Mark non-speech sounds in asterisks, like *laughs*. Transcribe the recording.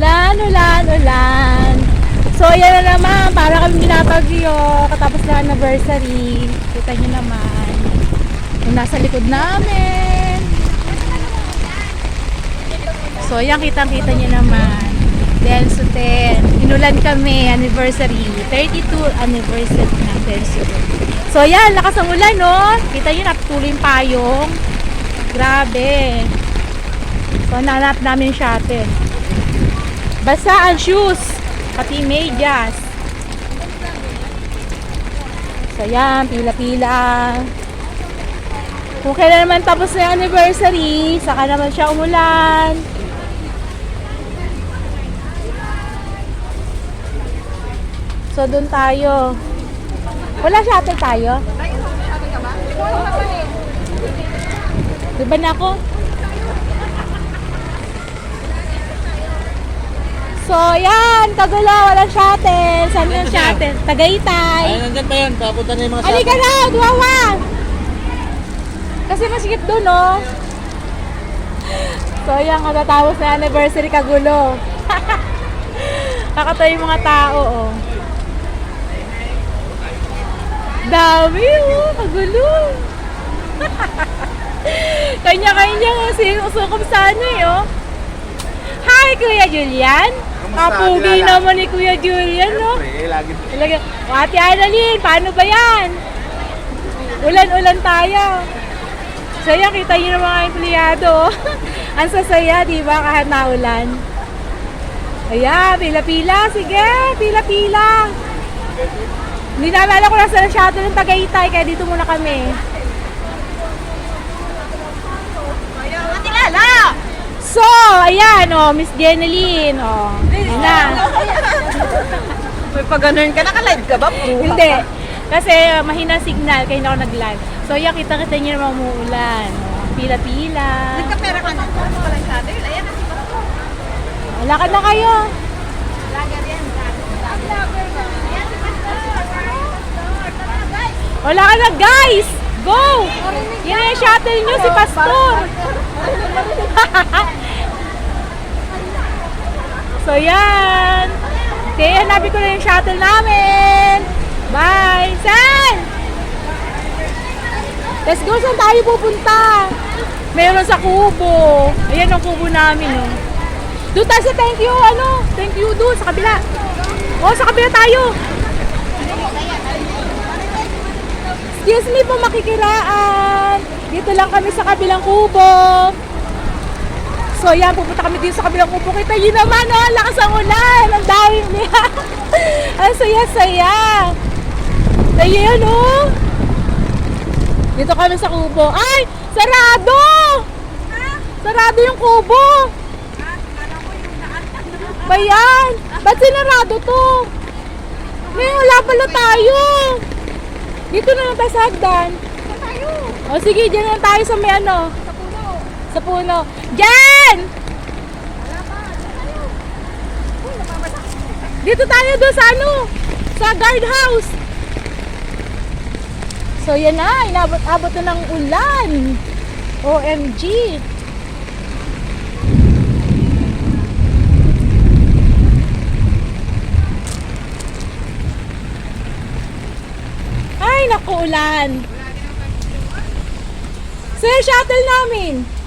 Ulan, ulan, ulan. So, yan na naman. Para kami binabagyo. Katapos na anniversary. Kita nyo naman. Yung nasa likod namin. So, yan kitang-kita niyo naman. 10. Inulan kami, anniversary. 32 anniversary ng Delso. So, yan, lakas ang ulan, no? Kita niyo, napatuloy yung payong. Grabe. So, nanap namin yung shuttle. Basa ang shoes. Pati medyas. So, yan, pila-pila. Kung kailan naman tapos na yung anniversary, saka naman siya umulan. So, doon tayo. Wala shuttle tayo? Tayo, sabi ka ba na ako? So, yan. Kagulo. Walang shuttle. Saan yung shuttle? Tagaytay. Ay, nandyan pa yun. Papunta na yung mga Halika na, duwawa! Kasi masikip doon, no? *laughs* So, yan, katatapos na anniversary kagulo. *laughs* Kakatayo yung mga tao, oh. Dami, oh, kagulo. *laughs* Kanya-kanya, oh, sinusukom sa ano, eh, oh. Hi, Kuya Julian. Kapugi naman ni Kuya Julian, no? Siyempre, lagi. Talaga, O, Ate Annalyn, paano ba yan? Ulan-ulan tayo. Saya, kita niyo ng mga empleyado. *laughs* Ang sasaya, di ba, kahit naulan. Ayan, pila-pila. Sige, pila-pila. Hindi naalala ko lang sa shuttle ng Tagaytay, kaya dito muna kami. Matilala! So, ayan, oh, Miss Jeneline, oh. Ayan na. May pag ganun ka, naka-live ka ba? Hindi. Kasi uh, mahina signal, kaya hindi ako nag-live. So, yan, kita-kita niyo naman umuulan. Oh, Pila-pila. Nagkapera ka na. Ano yung sabi? Ayan na si Bato. Lakad na kayo. Vlogger yan. Vlogger na. Ayan si. Guys, Wala ka na, guys! Go! Yan yung shuttle nyo, si Pastor. *laughs* so, yan. Okay, hanapin ko na yung shuttle namin. Bye! San? Let's go, saan tayo pupunta? Meron sa kubo. Ayan ang kubo namin, oh. Doon tayo sa thank you, ano? Thank you doon, sa kabila. Oh, sa kabila tayo. Excuse me po, makikiraan. Dito lang kami sa kabilang kubo. So yan, pupunta kami dito sa kabilang kubo. Kita yun naman, oh, ang lakas ang ulan. Ang dami niya. *laughs* ang saya-saya. Kaya yun, oh. Dito kami sa kubo. Ay, sarado! Sarado yung kubo. Bayan, ba't sinarado to? Ngayon, wala pala tayo. Dito na lang tayo sa hagdan. tayo. O sige, dyan lang tayo sa may ano. Sa puno. Sa puno. Dyan! Napabasa. Dito tayo doon sa ano. Sa guardhouse. So yan na, inabot-abot na ng ulan. OMG. Ay, naku, ulan. Yung shuttle namin.